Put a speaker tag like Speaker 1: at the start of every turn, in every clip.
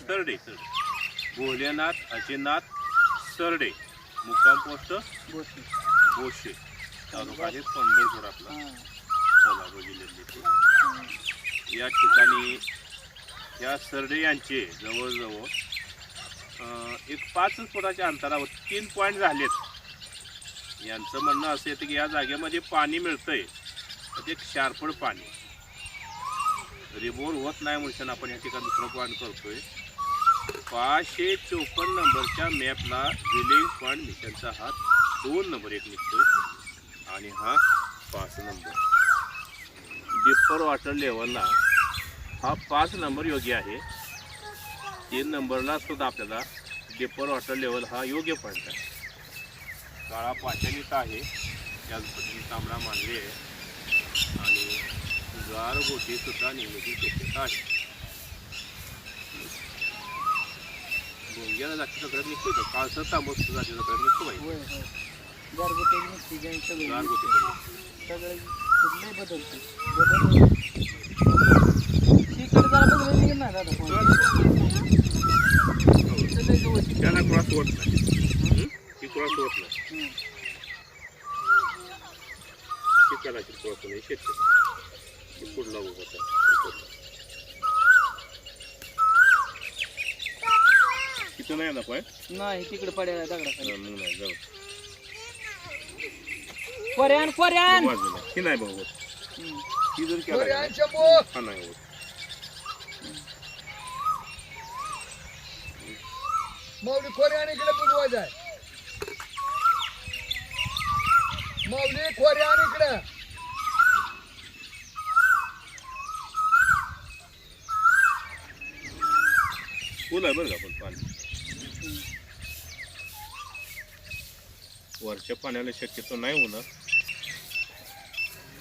Speaker 1: सरडे. सरडे भोलेनाथ अजिनाथ सरडे. मुक्काम पोस्ट बोशे तालुका आहे पंढरपूर आपला. सोलापूर या ठिकाणी या सरडे यांचे जवळजवळ एक पाच फुटाच्या अंतरावर तीन पॉईंट झालेत. यांचं म्हणणं असं येतं की या जागेमध्ये पाणी मिळतंय. ते क्षारफळ पाणी. रिबोर होत नाही म्हणून आपण या ठिकाणी दुसरं पॉईंट करतोय. पाचशे चोपन्न नंबरच्या मॅपला विलिंग फंड मिशनचा हा दोन नंबर एक निघतोय. आणि हा पाच नंबर डिप्पर वॉटर लेवलला हा पाच नंबर योग्य आहे. तीन नंबरला सुद्धा आपल्याला डिप्पर वॉटर लेवल हा योग्य पॉईंट आहे. काळा पाचनीचा आहे. त्याच पद्धतीने तांबडा मानले. आहे आणि गार गोटी सुद्धा शक्यता आहे. गोंग्याला जाती सगळ्यात निघतो तो काळसर सगळ्यात निघतो बाई.
Speaker 2: होय होय. गारगोटे मिस्त्री जैन सगळे
Speaker 1: गार गोटी
Speaker 2: सगळे कुठलंही बदलते. बदल तिकडे जरा बदलली नाही दादा कोण सगळे व्यवस्थित
Speaker 1: त्याला क्रॉस होत नाही. ती क्रॉस होत नाही.
Speaker 2: हम्म.
Speaker 1: ती कदाचित क्रॉस होणे ती पुढला उभं होता तिथं नाही
Speaker 2: नाही तिकडे पड्या दगडाखाली.
Speaker 1: मग नाही जाऊ.
Speaker 2: कोऱ्यान कोऱ्यान!
Speaker 1: बाजूला. ही नाही भाऊ. होत
Speaker 2: हम्म.
Speaker 1: ती जर केला का नाही, हा नाही होत
Speaker 3: माऊली खोरे आणि इकडे बुजवायचं आहे. माऊली खोरे आणि इकडे.
Speaker 1: आहे बरं का पण पाणी. वरच्या पाण्याला शक्यतो नाही होणार.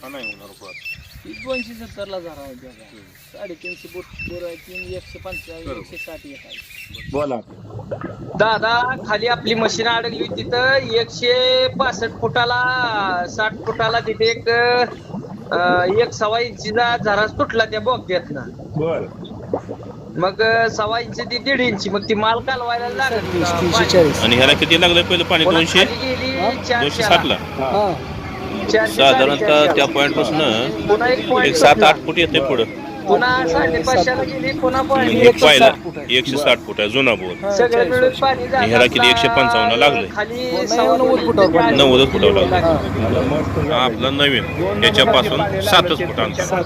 Speaker 1: हा नाही होणार
Speaker 2: ती दोनशे सत्तरला जरा आहे बघा. साडेतीनशे बोट बोर आहे तीन एकशे पंचाळीस
Speaker 1: बरोबर.
Speaker 2: एकशे साठ एक आहे.
Speaker 1: बोला.
Speaker 2: दादा खाली आपली मशीन अडकली होती तिथं एकशे पासष्ट फुटाला साठ फुटाला तिथे एक अं, एक सव्वा इंचीचा झराच तुटला त्या बोगद्यातनं.
Speaker 1: बर.
Speaker 2: मग सव्वा इंच ती दीड इंची मग ती माल कालवायला लागत.
Speaker 1: आणि ह्याला किती लागलं पहिलं? पाणी दोनशे. दोनशे साठला. साधारणतः. त्या
Speaker 2: पॉईंटपासून एक
Speaker 1: सात आठ फूट येते पुढं.
Speaker 2: पुन्हा साडेपाचशेला गेली पुन्हा पॉईंट
Speaker 1: एक पाहिला. एकशे साठ फूट आहे जुना बोर.
Speaker 2: सगळ्या मिळून पाणी झालं
Speaker 1: ह्याला किती?
Speaker 2: आपला
Speaker 1: 155 लागलंय.
Speaker 2: खाली सव्वा नव्वद फुटावर पाणी.
Speaker 1: नव्वदच फुटावं लागलं. हा. आपला नवीन. याच्यापासून सातच फूट अंतर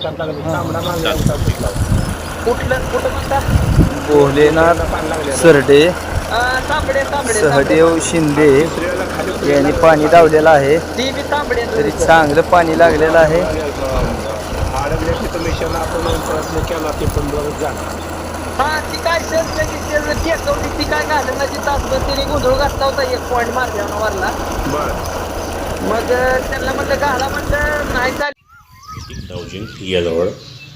Speaker 2: कुठलं कुठं म्हणतात
Speaker 4: भोलेनाथ सरडे.
Speaker 2: तांबडे तांबडे
Speaker 4: सहदेव शिंदे. यांनी पाणी लावलेलं आहे.
Speaker 2: ती बी तांबडे
Speaker 4: तरी चांगलं पाणी लागलेलं आहे.
Speaker 2: हा ती काय शेत नाही ती शेत टेकवली. ती काय घालून ना ती तासभर तिने गोंधळ घातला होता. एक पॉईंट मग त्यांना म्हणलं घाला म्हणलं नाही चालेल